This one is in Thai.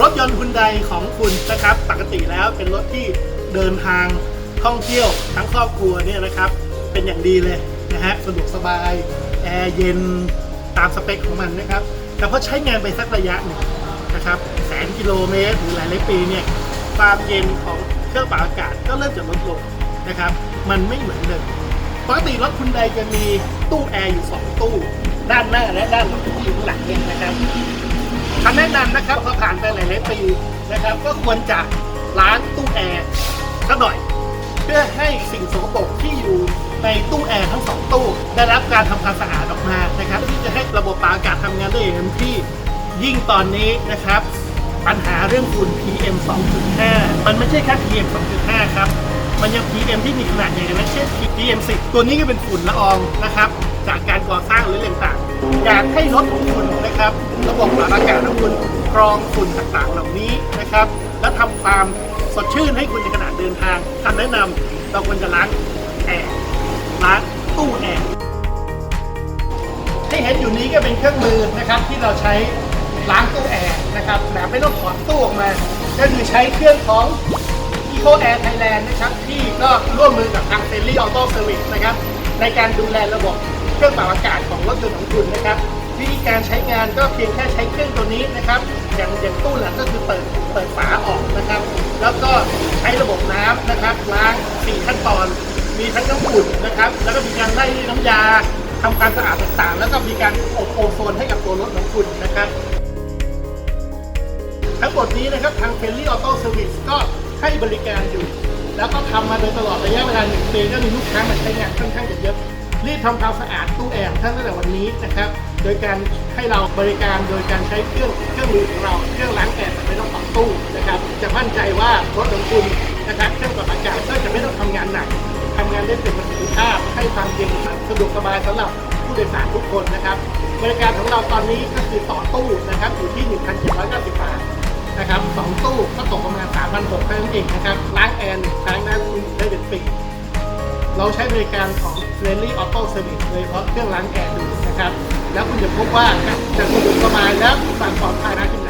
รถยนต์คุณใดของคุณนะครับ ปกติแล้วเป็นรถที่เดินทางท่องเที่ยวทั้งครอบครัวเนี่ยนะครับ เป็นอย่างดีเลยนะฮะสะดวกสบายแอร์เย็นตามสเปคของมันนะครับ แต่พอใช้งานไปสักระยะหนึ่งนะครับแสนกิโลเมตรหรือหลายๆปีเนี่ยความเย็นของเครื่องปรับอากาศก็เริ่มจะลดลงนะครับ มันไม่เหมือนเดิมปกติรถคุณใดจะมีตู้แอร์อยู่ 2 ตู้ นะนำนะครับพอผ่านไปหลายๆปีนะครับ ก็ควรจะล้างตู้แอร์สักหน่อย เพื่อให้สิ่งสกปรกที่อยู่ในตู้แอร์ทั้งสองตู้ ได้รับการทำความสะอาดออกมานะครับ ที่จะให้ระบบปรับอากาศทำงานได้อย่างเต็มที่ยิ่งตอนนี้นะครับ ปัญหาเรื่องฝุ่น PM 2.5 มันไม่ใช่แค่ PM 2.5 ครับมันยัง PM ที่มีขนาดใหญ่นะเช่น PM 10 ตัวนี้ก็เป็นฝุ่นละอองนะครับ จากการก่อสร้างหรืออะไรต่าง อยากให้รถของคุณนะครับ ระบบปรับอากาศของคุณกรองฝุ่นต่างๆ เหล่านี้นะครับ และทำความสดชื่นให้คุณในขณะเดินทางคำแนะนำเราควรจะล้างแอร์ล้างตู้แอร์ที่เห็นอยู่นี้ก็เป็นเครื่องมือนะครับที่เราใช้ล้างตู้แอร์นะครับแบบไม่ต้องถอดตู้ออกมา ก็คือใช้เครื่องของ Eco Air Thailand นะครับที่ก็ร่วมมือกับทางเซ l รี่ออโต้เซอร์วิสนะครับ ในการดูแลระบบเครื่องปรับอากาศของรถยนต์ของคุณนะครับ วิธีการใช้งานก็เพียงแค่ใช้เครื่องตัวนี้นะครับ อย่างอย่างตู้หลังก็คือเปิดเปิดฝาออกนะครับ แล้วก็ใช้ระบบน้ำนะครับล้าง4ขั้นตอน มีทั้งน้ำอุ่นนะครับ แล้วก็มีการไล่น้ำยาทำความสะอาดต่างๆ แล้วก็มีการอบโอโซนให้กับตัวรถของคุณนะครับทั้งหมดนี้นะครับทาง f r ร e n d l y Auto Service ก็ให้บริการอยู่ แล้วก็ทำมาโดยตลอดระยะเวลาหนึ่งปีก็มีลูกค้ามาใช้งานค่อนข้างจะเยอะรีบทำความสะอาดตู้แอร์ท่านตั้งแต่วันนี้นะครับ โดยการให้เราบริการโดยการใช้เครื่องเครื่องมือของเราเครื่องล้างแอร์แบบไม่ต้องต่อตู้นะครับ จะมั่นใจว่ารถของคุณนะครับเครื่องปรับอากาศก็จะไม่ต้องทำงานหนักทำงานได้เต็มประสิทธิภาพให้ความเย็นสะดวกสบายสำหรับผู้โดยสารทุกคนนะครับ บริการของเราตอนนี้ก็คือต่อตู้นะครับอยู่ที่ 1,790 บาท นะครับสองตู้ก็ตกประมาณ 3,600เท่านั้นเองนะครับล้างแอร์หนึ่งครั้งนั้นคุณได้เป็นปีเราใช้บริการของ f r i e n d l y Auto Service โดยเฉพาะเครื่องล้างแอร์ดูนะครับ แล้วคุณจะพบว่าจะสะดวกสบายและความปลอดภัยนะคุณ